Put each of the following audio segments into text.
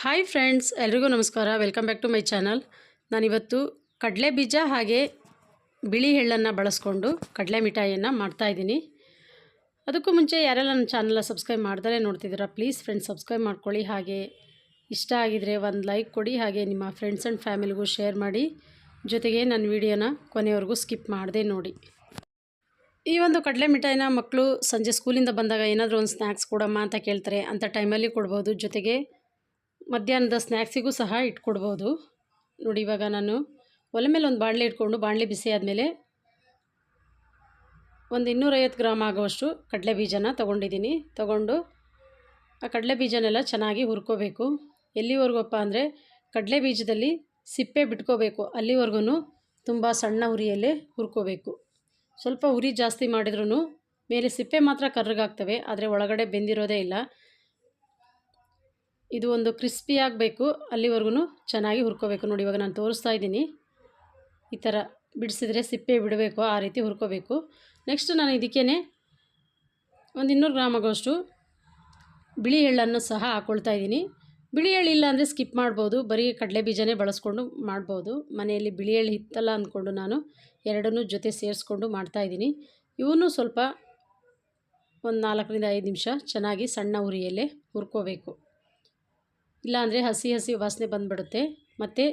Hi friends, ಎಲ್ರಿಗೂ ನಮಸ್ಕಾರ. Welcome back to my channel ನಾನಿವತ್ತು ಕಡಲೆ ಬೀಜ ಹಾಗೆ ಬಿಳಿ ಎಳ್ಳನ್ನು ಬಳಸ್ಕೊಂಡು ಕಡಲೆ ಮಿಠಾಯಿಯನ್ನು ಮಾಡ್ತಾಯಿದ್ದೀನಿ ಅದಕ್ಕೂ ಮುಂಚೆ ಯಾರೆಲ್ಲ ನನ್ನ ಚಾನಲ್ನ ಸಬ್ಸ್ಕ್ರೈಬ್ ಮಾಡ್ದಲೇ ನೋಡ್ತಿದ್ದೀರಾ ಪ್ಲೀಸ್ ಫ್ರೆಂಡ್ಸ್ ಸಬ್ಸ್ಕ್ರೈಬ್ ಮಾಡ್ಕೊಳ್ಳಿ. ಹಾಗೆ ಇಷ್ಟ ಆಗಿದರೆ ಒಂದು ಲೈಕ್ ಕೊಡಿ, ಹಾಗೆ ನಿಮ್ಮ ಫ್ರೆಂಡ್ಸ್ ಆ್ಯಂಡ್ ಫ್ಯಾಮಿಲಿಗೂ ಶೇರ್ ಮಾಡಿ. ಜೊತೆಗೆ ನನ್ನ ವಿಡಿಯೋನ ಕೊನೆವರೆಗೂ ಸ್ಕಿಪ್ ಮಾಡದೆ ನೋಡಿ. ಈ ಒಂದು ಕಡಲೆ ಮಿಠಾಯಿನ ಮಕ್ಕಳು ಸಂಜೆ ಸ್ಕೂಲಿಂದ ಬಂದಾಗ ಏನಾದರೂ ಒಂದು ಸ್ನ್ಯಾಕ್ಸ್ ಕೊಡಮ್ಮ ಅಂತ ಕೇಳ್ತಾರೆ. ಅಂಥ ಟೈಮಲ್ಲಿ ಕೊಡ್ಬೋದು. ಜೊತೆಗೆ ಮಧ್ಯಾಹ್ನದ ಸ್ನ್ಯಾಕ್ಸಿಗೂ ಸಹ ಇಟ್ಕೊಡ್ಬೋದು. ನೋಡಿ ಇವಾಗ ನಾನು ಒಲೆ ಮೇಲೆ ಒಂದು ಬಾಣಲೆ ಇಟ್ಕೊಂಡು ಬಾಣಲೆ ಬಿಸಿ ಆದಮೇಲೆ ಒಂದು ಇನ್ನೂರೈವತ್ತು ಗ್ರಾಮ್ ಆಗುವಷ್ಟು ಕಡಲೆ ಬೀಜನ ತೊಗೊಂಡಿದ್ದೀನಿ. ತೊಗೊಂಡು ಆ ಕಡಲೆ ಬೀಜನೆಲ್ಲ ಚೆನ್ನಾಗಿ ಹುರ್ಕೋಬೇಕು. ಎಲ್ಲಿವರೆಗಪ್ಪ ಅಂದರೆ ಕಡಲೆ ಬೀಜದಲ್ಲಿ ಸಿಪ್ಪೆ ಬಿಟ್ಕೋಬೇಕು. ಅಲ್ಲಿವರೆಗೂ ತುಂಬ ಸಣ್ಣ ಉರಿಯಲ್ಲೇ ಹುರ್ಕೋಬೇಕು. ಸ್ವಲ್ಪ ಉರಿ ಜಾಸ್ತಿ ಮಾಡಿದ್ರೂ ಮೇಲೆ ಸಿಪ್ಪೆ ಮಾತ್ರ ಕರ್ರಗಾಗ್ತವೆ, ಆದರೆ ಒಳಗಡೆ ಬೆಂದಿರೋದೇ ಇಲ್ಲ. ಇದು ಒಂದು ಕ್ರಿಸ್ಪಿ ಆಗಬೇಕು ಅಲ್ಲಿವರೆಗೂ ಚೆನ್ನಾಗಿ ಹುರ್ಕೋಬೇಕು. ನೋಡಿ, ಇವಾಗ ನಾನು ತೋರಿಸ್ತಾ ಇದ್ದೀನಿ. ಈ ಥರ ಬಿಡಿಸಿದ್ರೆ ಸಿಪ್ಪೆ ಬಿಡಬೇಕು, ಆ ರೀತಿ ಹುರ್ಕೋಬೇಕು. ನೆಕ್ಸ್ಟ್ ನಾನು ಇದಕ್ಕೇ ಒಂದು ಇನ್ನೂರು ಗ್ರಾಮ್ ಆಗೋಷ್ಟು ಬಿಳಿ ಎಳ್ಳನ್ನು ಸಹ ಹಾಕ್ಕೊಳ್ತಾ ಇದ್ದೀನಿ. ಬಿಳಿ ಎಳ್ಳು ಇಲ್ಲ ಅಂದರೆ ಸ್ಕಿಪ್ ಮಾಡ್ಬೋದು. ಬರೀ ಕಡಲೆ ಬೀಜನೇ ಬಳಸ್ಕೊಂಡು ಮಾಡ್ಬೋದು. ಮನೆಯಲ್ಲಿ ಬಿಳಿ ಎಳ್ಳು ಇತ್ತಲ್ಲ ಅಂದ್ಕೊಂಡು ನಾನು ಎರಡನ್ನೂ ಜೊತೆ ಸೇರಿಸ್ಕೊಂಡು ಮಾಡ್ತಾಯಿದ್ದೀನಿ ಇವನು ಸ್ವಲ್ಪ ಒಂದು ನಾಲ್ಕರಿಂದ ಐದು ನಿಮಿಷ ಚೆನ್ನಾಗಿ ಸಣ್ಣ ಉರಿಯಲ್ಲೇ ಹುರ್ಕೋಬೇಕು. ಇಲ್ಲಾಂದರೆ ಹಸಿ ಹಸಿ ವಾಸನೆ ಬಂದುಬಿಡುತ್ತೆ. ಮತ್ತು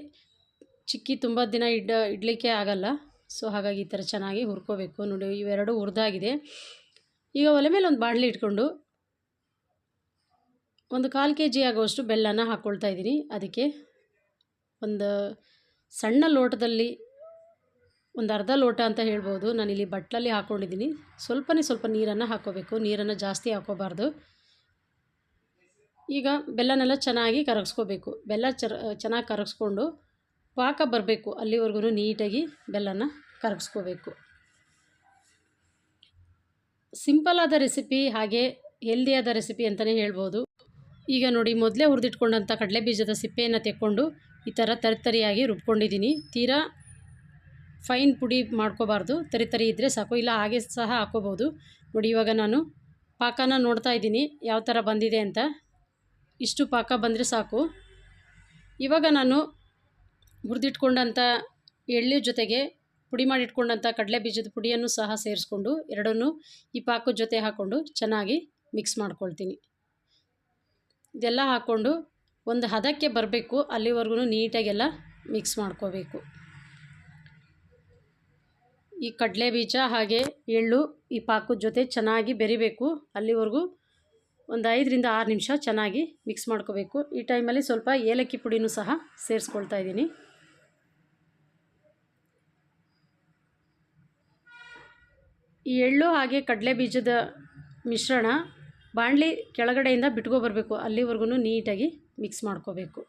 ಚಿಕ್ಕಿ ತುಂಬ ದಿನ ಇಡ ಇಡಲಿಕ್ಕೆ ಆಗಲ್ಲ. ಸೊ ಹಾಗಾಗಿ ಈ ಥರ ಚೆನ್ನಾಗಿ ಹುರ್ಕೋಬೇಕು. ನೋಡಿ, ಇವೆರಡು ಹುರಿದಾಗಿದೆ. ಈಗ ಒಲೆ ಮೇಲೆ ಒಂದು ಬಾಣಲಿ ಇಟ್ಕೊಂಡು ಒಂದು ಕಾಲು ಕೆ ಜಿ ಆಗುವಷ್ಟು ಬೆಲ್ಲನ ಹಾಕ್ಕೊಳ್ತಾ ಇದ್ದೀನಿ. ಅದಕ್ಕೆ ಒಂದು ಸಣ್ಣ ಲೋಟದಲ್ಲಿ ಒಂದು ಅರ್ಧ ಲೋಟ ಅಂತ ಹೇಳ್ಬೋದು. ನಾನಿಲ್ಲಿ ಬಟ್ಲಲ್ಲಿ ಹಾಕ್ಕೊಂಡಿದ್ದೀನಿ ಸ್ವಲ್ಪನೇ ಸ್ವಲ್ಪ ನೀರನ್ನು ಹಾಕ್ಕೋಬೇಕು ನೀರನ್ನು ಜಾಸ್ತಿ ಹಾಕ್ಕೋಬಾರ್ದು ಈಗ ಬೆಲ್ಲನೆಲ್ಲ ಚೆನ್ನಾಗಿ ಕರಗಿಸ್ಕೋಬೇಕು. ಬೆಲ್ಲ ಚರ, ಚೆನ್ನಾಗಿ ಕರಗಿಸ್ಕೊಂಡು ಪಾಕ ಬರಬೇಕು. ಅಲ್ಲಿವರೆಗೂ ನೀಟಾಗಿ ಬೆಲ್ಲನ ಕರಗಿಸ್ಕೋಬೇಕು. ಸಿಂಪಲ್ ಆದ ರೆಸಿಪಿ ಹಾಗೆ ಹೆಲ್ದಿಯಾದ ರೆಸಿಪಿ ಅಂತಲೇ ಹೇಳ್ಬೋದು. ಈಗ ನೋಡಿ, ಮೊದಲೇ ಹುರಿದಿಟ್ಕೊಂಡಂಥ ಕಡಲೆ ಬೀಜದ ಸಿಪ್ಪೆಯನ್ನು ತೆಕ್ಕೊಂಡು ಈ ಥರ ತರಿತರಿಯಾಗಿ ರುಬ್ಕೊಂಡಿದ್ದೀನಿ. ತೀರಾ ಫೈನ್ ಪುಡಿ ಮಾಡ್ಕೋಬಾರ್ದು. ತರಿತರಿ ತರಿ ಇದ್ದರೆ ಸಾಕು. ಇಲ್ಲ, ಹಾಗೆ ಸಹ ಹಾಕೋಬೋದು ನೋಡಿ, ಇವಾಗ ನಾನು ಪಾಕನ ನೋಡ್ತಾ ಇದ್ದೀನಿ. ಯಾವ ಥರ ಬಂದಿದೆ ಅಂತ. ಇಷ್ಟು ಪಾಕ ಬಂದರೆ ಸಾಕು. ಇವಾಗ ನಾನು ಹುರಿದಿಟ್ಕೊಂಡಂಥ ಎಳ್ಳು ಜೊತೆಗೆ ಪುಡಿ ಮಾಡಿಟ್ಕೊಂಡಂಥ ಕಡಲೆ ಬೀಜದ ಪುಡಿಯನ್ನು ಸಹ ಸೇರಿಸ್ಕೊಂಡು ಎರಡನ್ನೂ ಈ ಪಾಕದ ಜೊತೆ ಹಾಕ್ಕೊಂಡು ಚೆನ್ನಾಗಿ ಮಿಕ್ಸ್ ಮಾಡ್ಕೊಳ್ತೀನಿ. ಇದೆಲ್ಲ ಹಾಕ್ಕೊಂಡು ಒಂದು ಹದಕ್ಕೆ ಬರಬೇಕು, ಅಲ್ಲಿವರೆಗೂ ನೀಟಾಗೆಲ್ಲ ಮಿಕ್ಸ್ ಮಾಡ್ಕೋಬೇಕು. ಈ ಕಡಲೆ ಬೀಜ ಹಾಗೆ ಎಳ್ಳು ಈ ಪಾಕದ ಜೊತೆ ಚೆನ್ನಾಗಿ ಬೆರಿಬೇಕು, ಅಲ್ಲಿವರೆಗೂ ಒಂದು ಐದರಿಂದ ಆರು ನಿಮಿಷ ಚೆನ್ನಾಗಿ ಮಿಕ್ಸ್ ಮಾಡ್ಕೋಬೇಕು. ಈ ಟೈಮಲ್ಲಿ ಸ್ವಲ್ಪ ಏಲಕ್ಕಿ ಪುಡಿನೂ ಸಹ ಸೇರಿಸ್ಕೊಳ್ತಾ ಇದ್ದೀನಿ. ಈ ಎಳ್ಳು ಹಾಗೆ ಕಡಲೆ ಬೀಜದ ಮಿಶ್ರಣ ಬಾಣಲಿ ಕೆಳಗಡೆಯಿಂದ ಬಿಟ್ಕೊ ಬರಬೇಕು ಅಲ್ಲಿವರೆಗೂ ನೀಟಾಗಿ ಮಿಕ್ಸ್ ಮಾಡ್ಕೋಬೇಕು.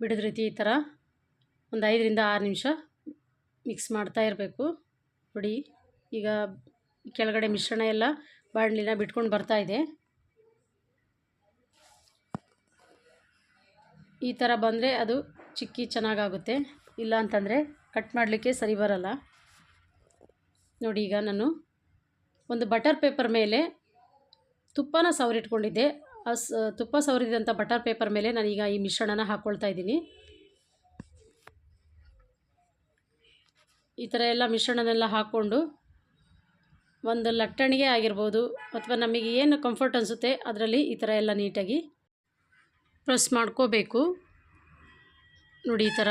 ಬಿಡದ ರೀತಿ ಈ ಥರ ಒಂದು ಐದರಿಂದ ಆರು ನಿಮಿಷ ಮಿಕ್ಸ್ ಮಾಡ್ತಾ ಇರಬೇಕು. ನೋಡಿ, ಈಗ ಕೆಳಗಡೆ ಮಿಶ್ರಣ ಎಲ್ಲ ಬಾಣಲಿನ ಬಿಟ್ಕೊಂಡು ಬರ್ತಾ ಇದೆ. ಈ ಥರ ಬಂದರೆ ಅದು ಚಿಕ್ಕಿ ಚೆನ್ನಾಗಾಗುತ್ತೆ. ಇಲ್ಲ ಅಂತಂದರೆ ಕಟ್ ಮಾಡಲಿಕ್ಕೆ ಸರಿ ಬರಲ್ಲ. ನೋಡಿ, ಈಗ ನಾನು ಒಂದು ಬಟರ್ ಪೇಪರ್ ಮೇಲೆ ತುಪ್ಪನ ಸವರಿಟ್ಕೊಂಡಿದ್ದೆ. ಆ ಸ, ತುಪ್ಪ ಸವರಿದಂಥ ಬಟರ್ ಪೇಪರ್ ಮೇಲೆ ನಾನೀಗ ಈ ಮಿಶ್ರಣನ ಹಾಕ್ಕೊಳ್ತಾ ಇದ್ದೀನಿ. ಈ ಥರ ಎಲ್ಲ ಮಿಶ್ರಣನೆಲ್ಲ ಹಾಕ್ಕೊಂಡು ಒಂದು ಲಟ್ಟಣಿಗೆ ಆಗಿರ್ಬೋದು ಅಥವಾ ನಮಗೆ ಏನು ಕಂಫರ್ಟ್ ಅನಿಸುತ್ತೆ ಅದರಲ್ಲಿ ಈ ಥರ ಎಲ್ಲ ನೀಟಾಗಿ ಪ್ರೆಸ್ ಮಾಡ್ಕೋಬೇಕು. ನೋಡಿ ಈ ಥರ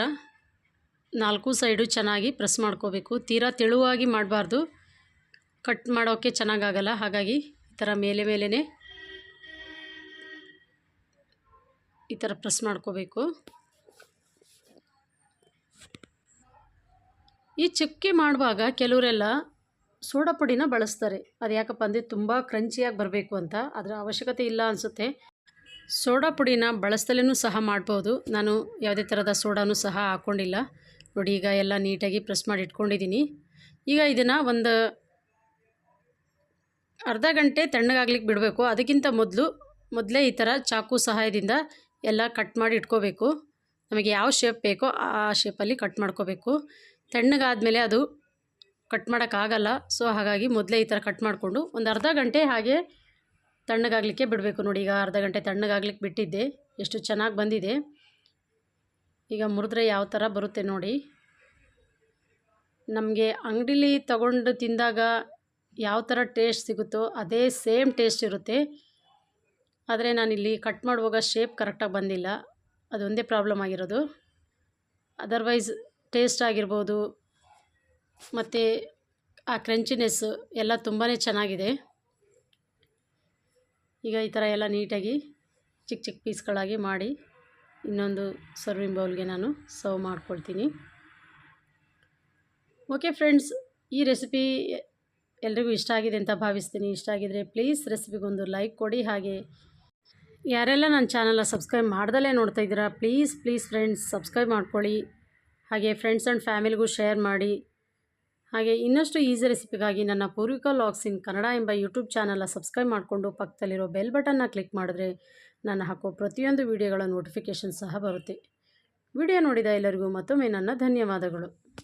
ನಾಲ್ಕು ಸೈಡು ಚೆನ್ನಾಗಿ ಪ್ರೆಸ್ ಮಾಡ್ಕೋಬೇಕು. ತೀರಾ ತೆಳುವಾಗಿ ಮಾಡಬಾರ್ದು. ಕಟ್ ಮಾಡೋಕ್ಕೆ ಚೆನ್ನಾಗಾಗಲ್ಲ. ಹಾಗಾಗಿ ಈ ಥರ ಮೇಲೆ ಮೇಲೇ ಈ ಥರ ಪ್ರೆಸ್ ಮಾಡ್ಕೋಬೇಕು. ಈ ಚಕ್ಕೆ ಮಾಡುವಾಗ ಕೆಲವರೆಲ್ಲ ಸೋಡಾ ಪುಡಿನ ಬಳಸ್ತಾರೆ. ಅದು ಯಾಕಪ್ಪ ಅಂದರೆ ತುಂಬ ಕ್ರಂಚಿಯಾಗಿ ಬರಬೇಕು ಅಂತ. ಅದರ ಅವಶ್ಯಕತೆ ಇಲ್ಲ ಅನಿಸುತ್ತೆ. ಸೋಡಾ ಪುಡಿನ ಬಳಸ್ದಲೇ ಸಹ ಮಾಡ್ಬೋದು. ನಾನು ಯಾವುದೇ ಥರದ ಸೋಡಾನು ಸಹ ಹಾಕ್ಕೊಂಡಿಲ್ಲ ನೋಡಿ, ಈಗ ಎಲ್ಲ ನೀಟಾಗಿ ಪ್ರೆಸ್ ಮಾಡಿ ಇಟ್ಕೊಂಡಿದ್ದೀನಿ ಈಗ ಇದನ್ನು ಒಂದು ಅರ್ಧ ಗಂಟೆ ತಣ್ಣಗಾಗ್ಲಿಕ್ಕೆ ಬಿಡಬೇಕು. ಅದಕ್ಕಿಂತ ಮೊದಲು, ಮೊದಲೇ ಈ ಥರ ಚಾಕು ಸಹಾಯದಿಂದ ಎಲ್ಲ ಕಟ್ ಮಾಡಿ ಇಟ್ಕೋಬೇಕು. ನಮಗೆ ಯಾವ ಶೇಪ್ ಬೇಕೋ ಆ ಶೇಪಲ್ಲಿ ಕಟ್ ಮಾಡ್ಕೋಬೇಕು. ತಣ್ಣಗಾದಮೇಲೆ ಅದು ಕಟ್ ಮಾಡೋಕ್ಕಾಗಲ್ಲ ಸೊ ಹಾಗಾಗಿ ಮೊದಲೇ ಈ ಥರ ಕಟ್ ಮಾಡಿಕೊಂಡು ಒಂದು ಅರ್ಧ ಗಂಟೆ ಹಾಗೆ ತಣ್ಣಗಾಗಲಿಕ್ಕೆ ಬಿಡಬೇಕು ನೋಡಿ. ಈಗ ಅರ್ಧ ಗಂಟೆ ತಣ್ಣಗಾಗ್ಲಿಕ್ಕೆ ಬಿಟ್ಟಿದ್ದೆ. ಎಷ್ಟು ಚೆನ್ನಾಗಿ ಬಂದಿದೆ. ಈಗ ಮುರಿದ್ರೆ ಯಾವ ಥರ ಬರುತ್ತೆ ನೋಡಿ. ನಮಗೆ ಅಂಗಡೀಲಿ ತಗೊಂಡು ತಿಂದಾಗ ಯಾವ ಥರ ಟೇಸ್ಟ್ ಸಿಗುತ್ತೋ ಅದೇ ಸೇಮ್ ಟೇಸ್ಟ್ ಇರುತ್ತೆ. ಆದರೆ ನಾನಿಲ್ಲಿ ಕಟ್ ಮಾಡುವಾಗ ಶೇಪ್ ಕರೆಕ್ಟಾಗಿ ಬಂದಿಲ್ಲ. ಅದೊಂದೇ ಪ್ರಾಬ್ಲಮ್ ಆಗಿರೋದು. ಅದರ್ವೈಸ್ ಟೇಸ್ಟ್ ಆಗಿರ್ಬೋದು ಮತ್ತು ಆ ಕ್ರಂಚಿನೆಸ್ ಎಲ್ಲ ತುಂಬಾ ಚೆನ್ನಾಗಿದೆ. ಈಗ ಈ ಥರ ಎಲ್ಲ ನೀಟಾಗಿ ಚಿಕ್ಕ ಚಿಕ್ಕ ಪೀಸ್ಗಳಾಗಿ ಮಾಡಿ ಇನ್ನೊಂದು ಸರ್ವಿಂಗ್ ಬೌಲ್ಗೆ ನಾನು ಸರ್ವ್ ಮಾಡ್ಕೊಳ್ತೀನಿ. ಓಕೆ ಫ್ರೆಂಡ್ಸ್ ಈ ರೆಸಿಪಿ ಎಲ್ರಿಗೂ ಇಷ್ಟ ಆಗಿದೆ ಅಂತ ಭಾವಿಸ್ತೀನಿ. ಇಷ್ಟ ಆಗಿದರೆ ಪ್ಲೀಸ್ ರೆಸಿಪಿಗೊಂದು ಲೈಕ್ ಕೊಡಿ. ಹಾಗೆ ಯಾರೆಲ್ಲ ನನ್ನ ಚಾನಲ್ನ ಸಬ್ಸ್ಕ್ರೈಬ್ ಮಾಡ್ದಲೇ ನೋಡ್ತಾ ಇದ್ದೀರಾ ಪ್ಲೀಸ್ ಪ್ಲೀಸ್ ಫ್ರೆಂಡ್ಸ್ ಸಬ್ಸ್ಕ್ರೈಬ್ ಮಾಡ್ಕೊಳ್ಳಿ. ಹಾಗೆ ಫ್ರೆಂಡ್ಸ್ ಆ್ಯಂಡ್ ಫ್ಯಾಮಿಲಿಗೂ ಶೇರ್ ಮಾಡಿ. ಹಾಗೆ ಇನ್ನಷ್ಟು ಈಸಿ ರೆಸಿಪಿಗಾಗಿ ನನ್ನ ಪೂರ್ವಿಕಾ ಲಾಗ್ಸ್ ಇನ್ ಕನ್ನಡ ಎಂಬ ಯೂಟ್ಯೂಬ್ ಚಾನಲ್ನ ಸಬ್ಸ್ಕ್ರೈಬ್ ಮಾಡಿಕೊಂಡು ಪಕ್ಕದಲ್ಲಿರೋ ಬೆಲ್ ಬಟನ್ನ ಕ್ಲಿಕ್ ಮಾಡಿದ್ರೆ ನಾನು ಹಾಕೋ ಪ್ರತಿಯೊಂದು ವಿಡಿಯೋಗಳ ನೋಟಿಫಿಕೇಷನ್ ಸಹ ಬರುತ್ತೆ. ವಿಡಿಯೋ ನೋಡಿದ ಎಲ್ಲರಿಗೂ ಮತ್ತೊಮ್ಮೆ ನನ್ನ ಧನ್ಯವಾದಗಳು.